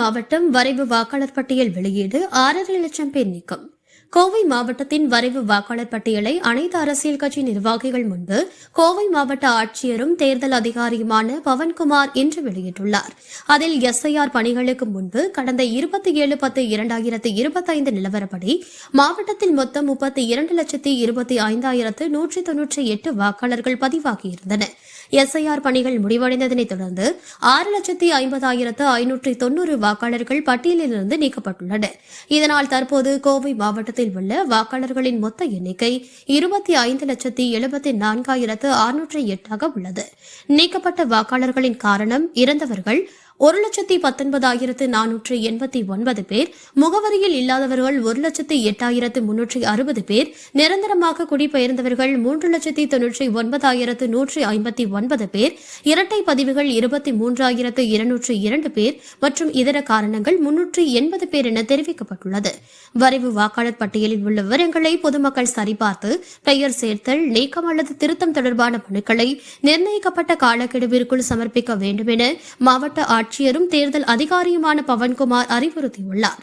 மாவட்டம் வரைவு வாக்காளர் பட்டியல் வெளியீடு ஆறரை லட்சம் பேர் நீக்கம். கோவை மாவட்டத்தின் வரைவு வாக்காளர் பட்டியலை அனைத்து அரசியல் கட்சி நிர்வாகிகள் முன்பு கோவை மாவட்ட ஆட்சியரும் தேர்தல் அதிகாரியுமான பவன்குமார் இன்று வெளியிட்டுள்ளார். அதில் எஸ்ஐஆர் பணிகளுக்கு முன்பு கடந்த இருபத்தி ஏழு பத்து இரண்டாயிரத்து இருபத்தைந்து நிலவரப்படி மாவட்டத்தில் மொத்தம் முப்பத்தி இரண்டு லட்சத்தி இருபத்தி ஐந்தாயிரத்து நூற்றி தொன்னூற்றி எட்டு வாக்காளர்கள் பதிவாகியிருந்தனர். எஸ்ஐஆர் பணிகள் முடிவடைந்ததனைத் தொடர்ந்து ஆறு லட்சத்தி ஐம்பதாயிரத்து ஐநூற்றி தொன்னூறு வாக்காளர்கள் பட்டியலிலிருந்து நீக்கப்பட்டுள்ளனர். இதனால் தற்போது கோவை மாவட்டத்தில் உள்ள வாக்காளர்களின் மொத்த எண்ணிக்கை இருபத்தி ஐந்து லட்சத்தி எழுபத்தி நான்காயிரத்து அறுநூற்றி எட்டாக உள்ளது. நீக்கப்பட்ட வாக்காளர்களின் காரணம் இறந்தவர்கள் ஒரு லட்சத்தி பத்தொன்பதாயிரத்து நானூற்று எண்பத்தி ஒன்பது பேர் முகவரியில் இல்லாதவர்கள் ஒரு லட்சத்தி எட்டாயிரத்து முன்னூற்றி அறுபது பேர் நிரந்தரமாக குடிபெயர்ந்தவர்கள் மூன்று லட்சத்தி தொன்னூற்றி ஒன்பதாயிரத்து நூற்றி ஐம்பத்தி ஒன்பது பேர் இரட்டை பதிவுகள் இருபத்தி மூன்றாயிரத்து இருநூற்றி இரண்டு பேர் மற்றும் இதர காரணங்கள் முன்னூற்றி எண்பது பேர் என தெரிவிக்கப்பட்டுள்ளது. வரைவு வாக்காளர் பட்டியலில் உள்ள விவரங்களை பொதுமக்கள் சரிபார்த்து பெயர் சேர்த்தல் நீக்கம் அல்லது திருத்தம் தொடர்பான மனுக்களை நிர்ணயிக்கப்பட்ட காலக்கெடுவிற்குள் சமர்ப்பிக்க வேண்டும் என மாவட்ட ஆட்சியரும் தேர்தல் அதிகாரியுமான பவன்குமார் அறிவுறுத்தியுள்ளார்.